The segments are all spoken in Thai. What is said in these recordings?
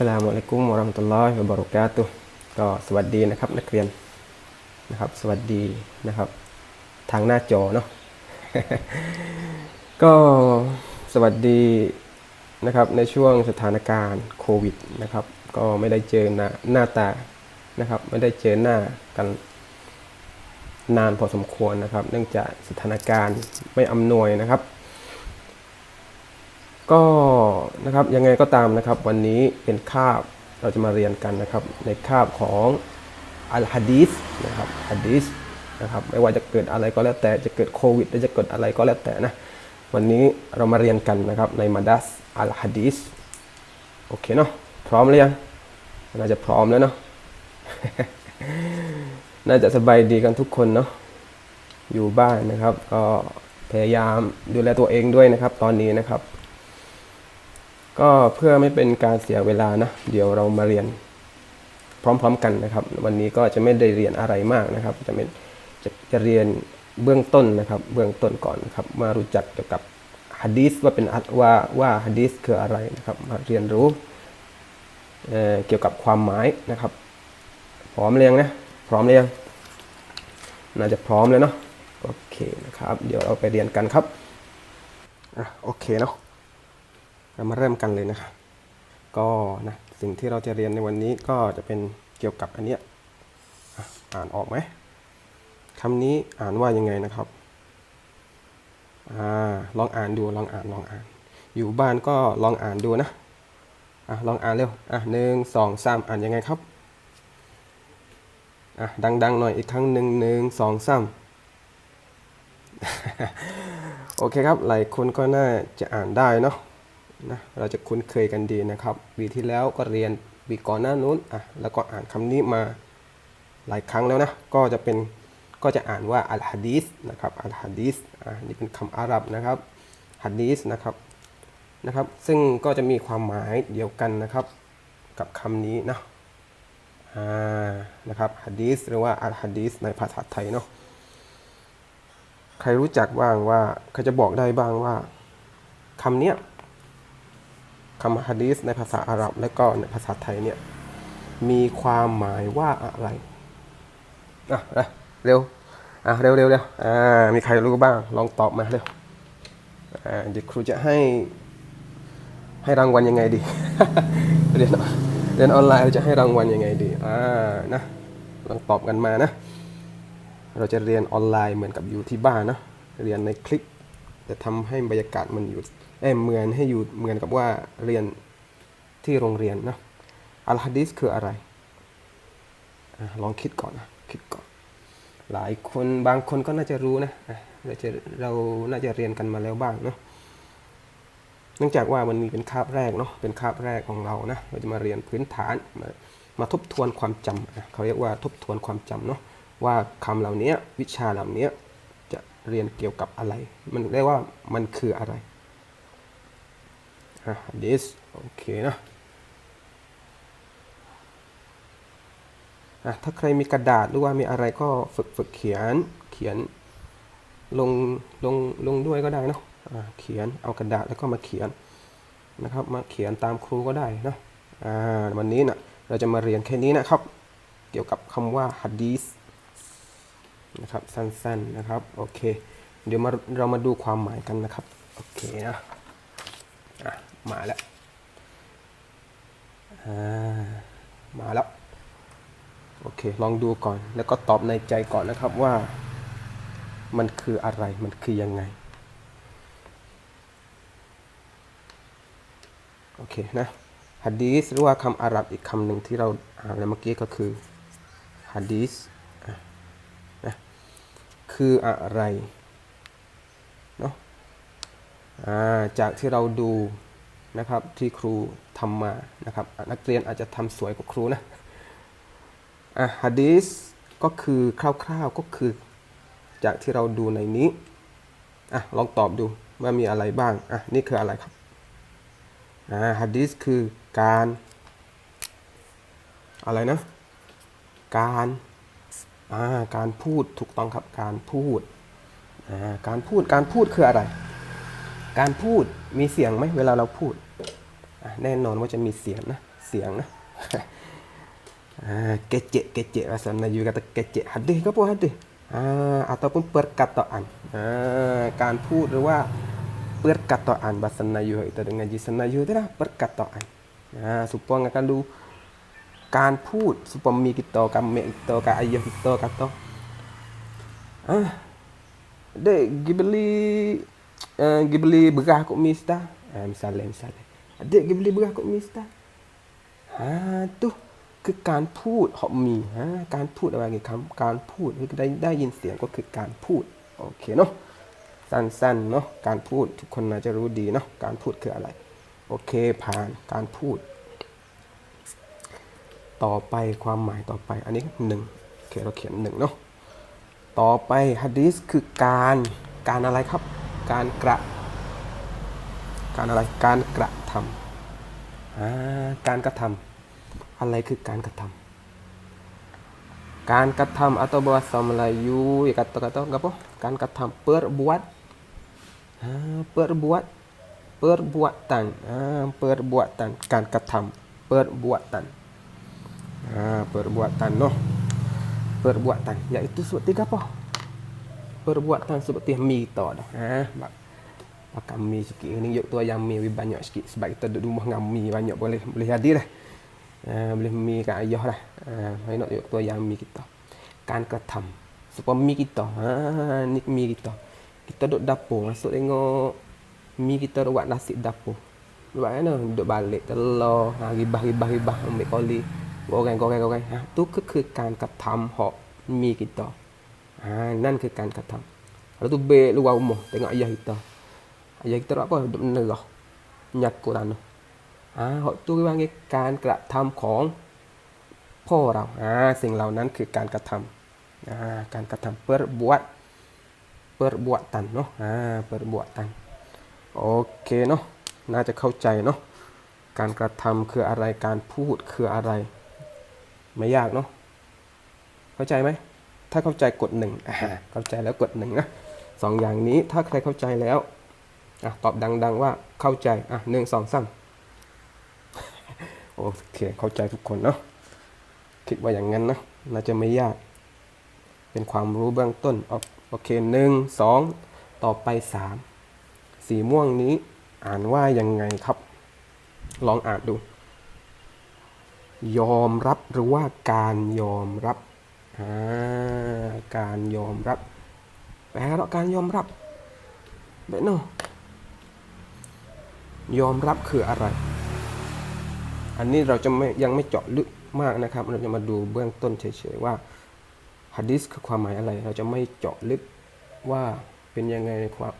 สลามุอะลัยกุมวะราะห์มะตุลลอฮิวะบะเราะกาตุฮ์ก็สวัสดีนะครับนักเรียนนะครับ สวัสดีนะครับ ทางหน้าจอเนาะก็สวัสดีนะครับในช่วงสถานการณ์โควิดนะครับ ก็ไม่ได้เจอหน้าหน้าตานะครับ ไม่ได้เจอหน้ากันนานพอสมควรนะครับ เนื่องจากสถานการณ์ไม่อำนวยนะครับ ก็ นะครับยังไงก็ตามนะครับ วันนี้เป็นคาบเราจะมาเรียนกันนะครับ ในคาบของอัลฮะดีสนะครับฮะดีสนะครับไม่ว่าจะเกิดอะไรก็แล้วแต่จะเกิดโควิดหรือจะเกิดอะไรก็แล้วแต่นะวันนี้เรามาเรียนกันนะครับในมาดัสอัลฮะดีสโอเคเนาะพร้อมหรือยังน่าจะพร้อมแล้วเนาะน่าจะสบายดีกันทุกคนเนาะอยู่บ้านนะครับ ก็พยายามดูแลตัวเองด้วยนะครับ ตอนนี้นะครับ ก็เพื่อไม่เป็นการเสียเวลานะ เดี๋ยวเรามาเรียนพร้อมๆกันนะครับ วันนี้ก็จะไม่ได้เรียนอะไรมากนะครับ จะเป็นจะจะเรียนเบื้องต้นนะครับ เบื้องต้นก่อนนะครับ มารู้จักเกี่ยวกับฮะดีสว่าเป็นอะว่าว่าฮะดีสคืออะไรนะครับ มาเรียนรู้เเกี่ยวกับความหมายนะครับ พร้อมเรียงนะพร้อมเรียงน่าจะพร้อมแล้วเนาะโอเคนะครับ เดี๋ยวเราไปเรียนกันครับอะโอเคเนาะ เรามาเริ่มกันเลยนะครับก็นะสิ่งที่เราจะเรียนในวันนี้ก็จะเป็นเกี่ยวกับอันเนี้ยอะอ่านออกไหมคำนี้อ่านว่ายังไงนะครับอ่าลองอ่านดูลองอ่านลองอ่าน อยู่บ้านก็ลองอ่านดูนะอะลองอ่านเร็วอะหนึ่งสองสามอ่านยังไงครับอะดังๆหน่อยอีกครั้งหนึ่งหนึ่งสองสามโอเคครับหลายคนก็น่าจะอ่านได้เนาะ นะเราจะคุ้นเคยกันดีนะครับปีที่แล้วก็เรียนปีก่อนหน้านู้นอะแล้วก็อ่านคำนี้มาหลายครั้งแล้วนะก็จะเป็นก็จะอ่านว่าอัลฮะดีสนะครับอัลฮะดีสอะนี่เป็นคำอาหรับนะครับฮะดีสนะครับนะครับซึ่งก็จะมีความหมายเดียวกันนะครับ กับคำนี้นะอ่านะครับฮะดีสหรือว่าอัลฮะดีสในภาษาไทยเนาะใครรู้จักบ้างว่าใครจะบอกได้บ้างว่าคำเนี้ย คำฮะดีสในภาษาอาหรับและก็ในภาษาไทยเนี่ยมีความหมายว่าอะไรอะเร็วอะเร็วเร็วเร็วอ่ามีใครรู้บ้าง ลองตอบมาเร็วอ่าเดี๋ยวครูจะให้ให้รางวัลยังไงดีเรียนเรียนออนไลน์เราจะให้รางวัลยังไงดีอ่านะลองตอบกันมานะ เราจะเรียนออนไลน์เหมือนกับอยู่ที่บ้านนะเรียนในคลิป จะทำให้บรรยากาศมันอยู่ เอ้เหมือนให้อยู่เหมือนกับว่าเรียนที่โรงเรียนนะอัลฮะดีสคืออะไรอลองคิดก่อนนะคิดก่อน หลายคนบางคนก็น่าจะรู้นะเราจะเราน่าจะเรียนกันมาแล้วบ้างเนาะเนื่องจากว่ามันมีเป็นคาบแรกเนาะเป็นคาบแรกของเรานะเราจะมาเรียนพื้นฐานมามาทบทวนความจำอะเขาเรียกว่าทบทวนความจำเนาะว่าคำเหล่านี้วิชาเหล่านี้จะเรียนเกี่ยวกับอะไร มันเรียกว่ามันคืออะไร อะ this โอเคนะอะถ้าใครมีกระดาษหรือว่ามีอะไรก็ฝึกฝึกเขียนเขียนลงลงลงด้วยก็ได้เนาะอะเขียนเอากระดาษแล้วก็มาเขียนนะครับ มาเขียนตามครูก็ได้นะอ่าวันนี้นะเราจะมาเรียนแค่นี้นะครับ เกี่ยวกับคำว่า hadith นะครับสั้นๆนะครับโอเค เดี๋ยวมาเรามาดูความหมายกันนะครับโอเคนะ มาแล้วมาแล้ว โอเค ลองดูก่อน แล้วก็ตอบในใจก่อนนะครับว่า มันคืออะไร มันคือยังไง โอเคนะฮัดดีสหรือว่าคำอาหรับอีกคำหนึ่งที่เราอ่านเมื่อกี้ก็คือฮัดดีสคืออะไร เนาะจากที่เราดู นะครับที่ครูทำมานะครับนักเรียนอาจจะทำสวยกว่าครูนะอะฮะดีสก็คือคร่าวๆก็คือจากที่เราดูในนี้อะลองตอบดูว่ามีอะไรบ้างอะนี่คืออะไรครับอ่าฮะดีสคือการอะไรนะ การอ่าการพูดถูกต้องครับการพูดอ่าการพูดการพูดคืออะไร การพูดมีเสียงไหมเวลาเราพูด แน่นอนว่าจะมีเสียงนะ เสียงนะ Ah, kecek kecek bahasa Melayu kata kecek hadis ke apa hadis ah, ataupun perkataan ah, การพูดหรือว่า perkataan bahasa Melayu kita dengan ngaji Melayu tu lah perkataan ah, supaya akan lu การพูด supaya kita kami kita kat ayah kita kata ah, dek pergi beli uh, pergi beli beras kat Mister ah, misalnya misalnya dek pergi beli beras kat Mister อ่าตุคือการพูดเขามีฮะการพูดอะไรกันคำการพูดคือได้ได้ยินเสียงก็คือการพูดโอเคเนาะสั้นๆเนาะการพูดทุกคนน่าจะรู้ดีเนาะการพูดคืออะไร โอเคผ่านการพูด ต่อไปความหมายต่อไปอันนี้หนึ่งโอเคเราเขียนหนึ่งเนาะต่อไปฮัดดิสคือการการอะไรครับ การกระ การอะไรการกระ ทำอ่าการกระทำอะไรคือการกระทำการกระทำ atau bahasa Melayu ya kata-kata apa การกระทำ perbuat ah, perbuat perbuatan ah, perbuatan การกระทำ perbuatan ah, perbuatan noh perbuatan iaitu seperti apa perbuatan seperti mi to dah ah, bak- makan mi sikit ni. Yok tu ayam mi lebih banyak sikit. Sebab kita duduk rumah dengan mi banyak boleh boleh jadi lah uh, boleh mi kat ayah lah uh, nak yok tu ayam mi kita. Kan ketam. Supaya mi kita ha ni mi kita. Kita duduk dapur masuk tengok mi kita buat nasi dapur. Buat kan duduk balik telur ha, ribah ribah ribah ambil koli goreng goreng goreng. Ha, tu kekekan ketam hok mi kita. Ha, nan kekan ketam. Lepas tu balik luar rumah tengok ayah kita. ตอ่านั่นคือการกระทำ Lepas tu beg luar rumah tengok ayah kita. Ayah kita buat apa? Duduk menerah. Nyaku tanah. Ah, hak tu dia panggil การกระทำของพ่อเราอ่าสิ่งเหล่านั้นคือการกระทำอ่าการกระทำ perbuat perbuatan เนาะอ่า perbuatan โอเคเนาะน่าจะเข้าใจเนาะการกระทำคืออะไรการพูดคืออะไร ไม่ยากเนาะเข้าใจไหมถ้าเข้าใจกดหนึ่งอ่าเข้าใจแล้วกดหนึ่งนะสองอย่างนี้ถ้าใครเข้าใจแล้ว อะตอบดัง ๆ ว่าเข้าใจ อะหนึ่งสองสามโอเคเข้าใจทุกคนเนาะคิดว่าอย่างนั้นนะน่าจะไม่ยาก เป็นความรู้เบื้องต้นโอโอเคหนึ่งสองต่อไปสามสีม่วงนี้อ่านว่ายังไงครับ ลองอ่านดู ยอมรับหรือว่าการยอมรับการยอมรับแปลว่าการยอมรับเบนโน ยอมรับคืออะไร อันนี้เราจะไม่ยังไม่เจาะลึกมากนะครับ เราจะมาดูเบื้องต้นเฉยๆว่าฮะดิษคือความหมายอะไร เราจะไม่เจาะลึกว่าเป็นยังไงความ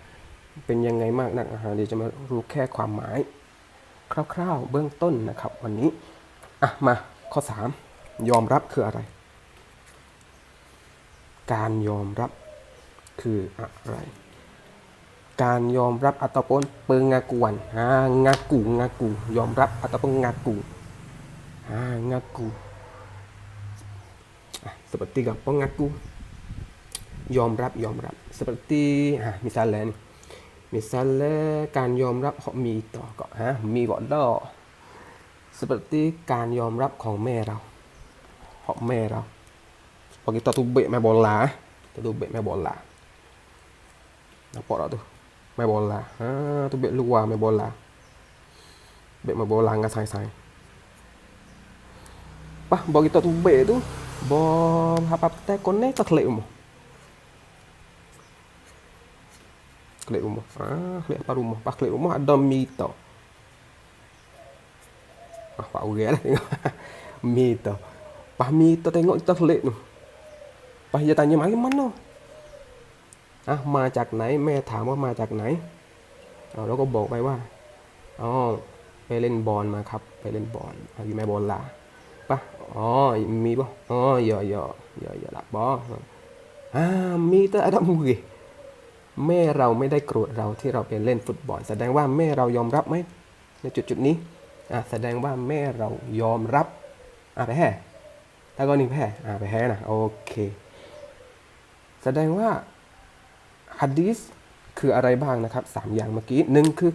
เป็นยังไงมากนักอาหารเดี๋ยวจะมารู้แค่ความหมาย คร่าวๆเบื้องต้นนะครับ วันนี้อะมาข้อ 3 ยอมรับคืออะไร การยอมรับคืออะไร การยอมรับ ataupun pengakuan ha ngaku ngaku ยอมรับ ataupun ngaku ha ngaku ah, seperti apa ngaku ยอมรับยอมรับ seperti ha misalnya ni misalnya การยอมรับของมีต่อก็ฮะมีก็ดอ seperti การยอมรับของแม่เราของแม่เรา Pag kita tubik main bola eh. Kita tubik main bola. Nampak tak tu? main bola. Ha, tu bek luar main bola. Bek main bola dengan sain-sain. Pah, bawa kita tu bek tu. Bom, apa kita connect tak kelek umur. Kelek umur. Ha, kelek apa rumah. Pas kelek rumah ada mito. Ah, pak orang lah tengok. mito. Pah, mito tengok kita kelek tu. Pah, dia tanya, mari mana? อะมาจากไหน แม่ถามว่ามาจากไหนเอาเราก็บอกไปว่าอ๋อไปเล่นบอลมาครับ ไปเล่นบอลอยู่แม่บอลล่ะปะอ๋อมีปะอ๋อเยอะเยอะเยอะเยอะละบออ่ามีแต่อดัมมูกแม่เราไม่ได้โกรธเราที่เราไปเล่นฟุตบอล แสดงว่าแม่เรายอมรับไหมในจุดจุดนี้อะแสดงว่าแม่เรายอมรับอะไปแห่ถ้าก็นี่งแพ้อะไปแห่นะโอเค แสดงว่า ฮัดดิสคืออะไรบ้างนะครับสามอย่างเมื่อกี้หนึ่งคือ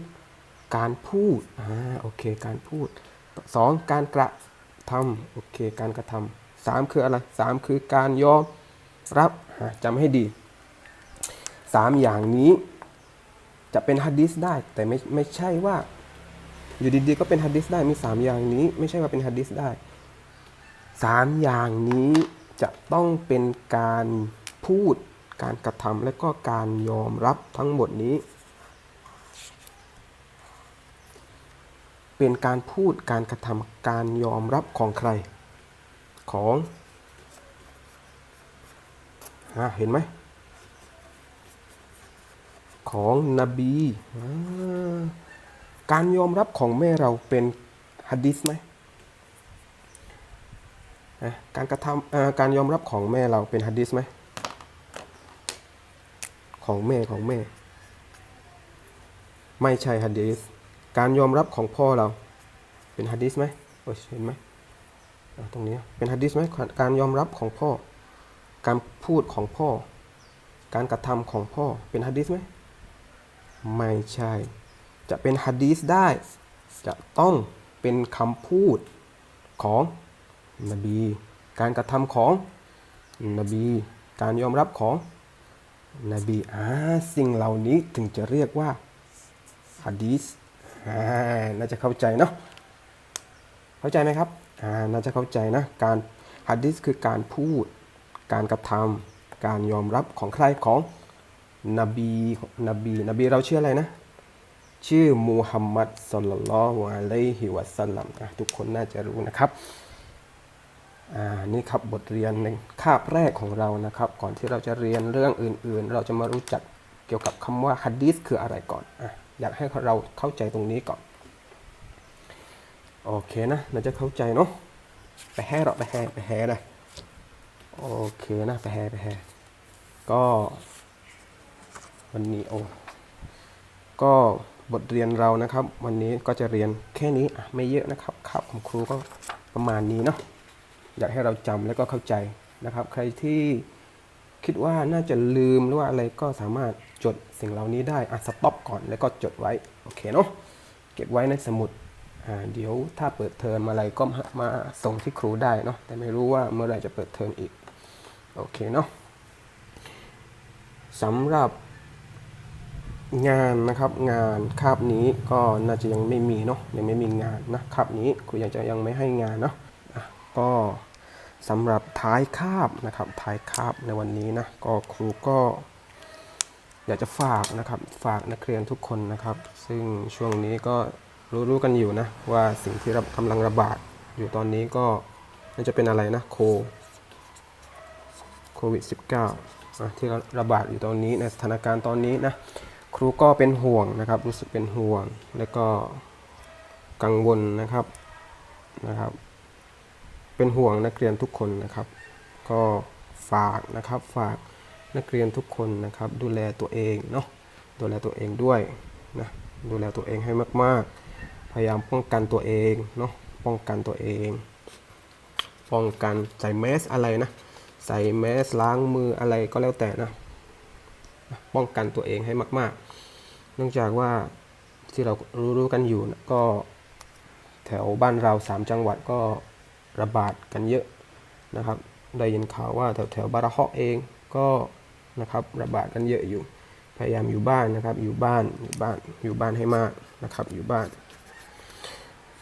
การพูดอ่าโอเค การพูดสองการกระทำโอเค การกระทำสามคืออะไรสามคือการยอมรับจำให้ดีสามอย่างนี้จะเป็นฮัดดิสได้ แต่ไม่ไม่ใช่ว่า อยู่ดีๆก็เป็นฮัดดิสได้มีสามอย่างนี้ ไม่ใช่ว่าเป็นฮัดดิสได้สามอย่างนี้จะต้องเป็นการพูด การกระทำและก็การยอมรับทั้งหมดนี้ เป็นการพูดการกระทำการยอมรับของใครของอเห็นไหมของนบีการยอมรับของแม่เราเป็นฮัดดิสไหมการกระทำการยอมรับของแม่เราเป็นฮัดดิสไหม ของแม่ของแม่ ไม่ใช่ฮัดดิสการยอมรับของพ่อเราเป็นฮัดดิสไหมโอ้ยเห็นไหมตรงนี้เป็นฮัดดิสไหมการยอมรับของพ่อ การพูดของพ่อ การกระทำของพ่อเป็นฮัดดิสไหมไม่ใช่ จะเป็นฮัดดีสได้ จะต้องเป็นคำพูดของนบี การกระทำของนบี การยอมรับของ นบีอ่าสิ่งเหล่านี้ถึงจะเรียกว่าฮัดดีสอ่าน่าจะเข้าใจเนาะเข้าใจไหมครับอ่าน่าจะเข้าใจนะการฮัดดิสคือการพูด การกระทำการยอมรับของใครของนบีนบีนบีเราชื่ออะไรนะ ชื่อมูฮัมมัดสลลัลลอฮุอะลัยฮิวะสัลลัมอะทุกคนน่าจะรู้นะครับ อ่านี่ครับบทเรียนในคาบแรกของเรานะครับ ก่อนที่เราจะเรียนเรื่องอื่น ๆ เราจะมารู้จักเกี่ยวกับคำว่าฮัดดิสคืออะไรก่อนอะอยากให้เราเข้าใจตรงนี้ก่อน โอเคนะน่าจะเข้าใจเนาะไปแห่หรอไปแห่ไปแห่เลยโอเคนะไปแห่ไปแห่ก็วันนี้โอ้ก็บทเรียนเรานะครับ วันนี้ก็จะเรียนแค่นี้ไม่เยอะนะครับครับของครูก็ประมาณนี้เนาะ อยากให้เราจำแล้วก็เข้าใจนะครับ ใครที่คิดว่าน่าจะลืมหรือว่าอะไรก็สามารถจดสิ่งเหล่านี้ได้อะสต็อปก่อนแล้วก็จดไว้โอเคเนาะเก็บไว้ในสมุดอ่าเดี๋ยวถ้าเปิดเทอมอะไรก็มามาส่งที่ครูได้เนาะแต่ไม่รู้ว่าเมื่อไหร่จะเปิดเทอมอีกโอเคเนาะสำหรับงานนะครับงานคาบนี้ก็น่าจะยังไม่มีเนาะยังไม่มีงานนะคาบนี้ครูยังจะยังไม่ให้งานเนาะ ก็สำหรับท้ายคาบนะครับท้ายคาบในวันนี้นะก็ครูก็ อยากจะฝากนะครับฝากนักเรียนทุกคนนะครับ ซึ่งช่วงนี้ก็รู้ๆกันอยู่นะว่าสิ่งที่กำลังระบาดอยู่ตอนนี้ก็น่าจะเป็นอะไรนะโคโควิด -19 ะที่ระบาดอยู่ตอนนี้ในสถานการณ์ตอนนี้นะครูก็เป็นห่วงนะครับ รู้สึกเป็นห่วงแล้วก็กังวลนะครับนะครับ เป็นห่วงนักเรียนทุกคนนะครับ ก็ฝากนะครับฝากนักเรียนทุกคนนะครับ ดูแลตัวเองเนาะดูแลตัวเองด้วยนะดูแลตัวเองให้มาก ๆ พยายามป้องกันตัวเองเนาะป้องกันตัวเอง ป้องกันใส่แมสอะไรนะใส่แมสล้างมืออะไรก็แล้วแต่นะป้องกันตัวเองให้มาก ๆ เนื่องจากว่าที่เรารู้ๆกันอยู่นะก็แถวบ้านเราสามจังหวัดก็ ระบาดกันเยอะนะครับ ได้ยินข่าวว่าแถวแถวบาระเฮะเองก็นะครับระบาดกันเยอะอยู่ พยายามอยู่บ้านนะครับ อยู่บ้านอยู่บ้านอยู่บ้านให้มากนะครับ อยู่บ้าน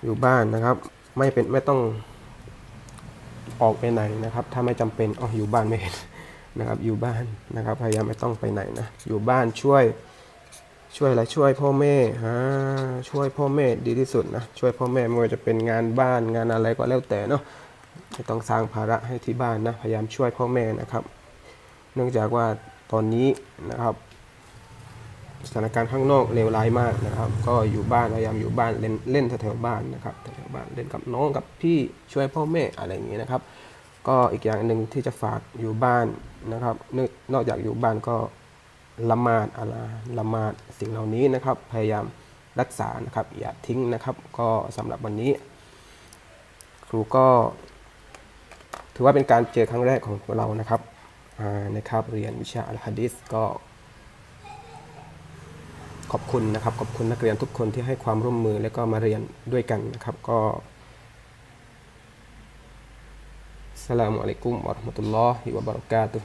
อยู่บ้านนะครับ ไม่เป็นไม่ต้องออกไปไหนนะครับ ถ้าไม่จำเป็นอ๋ออยู่บ้านไม่เห็นนะครับ อยู่บ้านนะครับ พยายามไม่ต้องไปไหนนะ อยู่บ้านช่วย ช่วยอะไรช่วยพ่อแม่ฮะช่วยพ่อแม่ดีที่สุดนะช่วยพ่อแม่ไม่ว่าจะเป็นงานบ้านงานอะไรก็แล้วแต่เนาะไม่ต้องสร้างภาระให้ที่บ้านนะพยายามช่วยพ่อแม่นะครับ เนื่องจากว่าตอนนี้นะครับ สถานการณ์ข้างนอกเลวร้ายมากนะครับ ก็อยู่บ้านพยายามอยู่บ้านเล่นเล่นแถวๆบ้านนะครับแถวๆบ้านเล่นกับน้องกับพี่ช่วยพ่อแม่อะไรอย่างนี้นะครับ ก็อีกอย่างหนึ่งที่จะฝากอยู่บ้านนะครับ นอกนอกจากอยู่บ้านก็ ละมาดอะไรละมาดสิ่งเหล่านี้นะครับ พยายามรักษานะครับ อย่าทิ้งนะครับ ก็สำหรับวันนี้ ครูก็ถือว่าเป็นการเจอครั้งแรกของเรานะครับในคาบเรียนวิชาอัลฮะดิสก็ขอบคุณนะครับ ขอบคุณนักเรียนทุกคนที่ให้ความร่วมมือและก็มาเรียนด้วยกันนะครับ ก็สลามุอะลัยกุมวะราะห์มะตุลลอฮิวะบะเราะกาตุ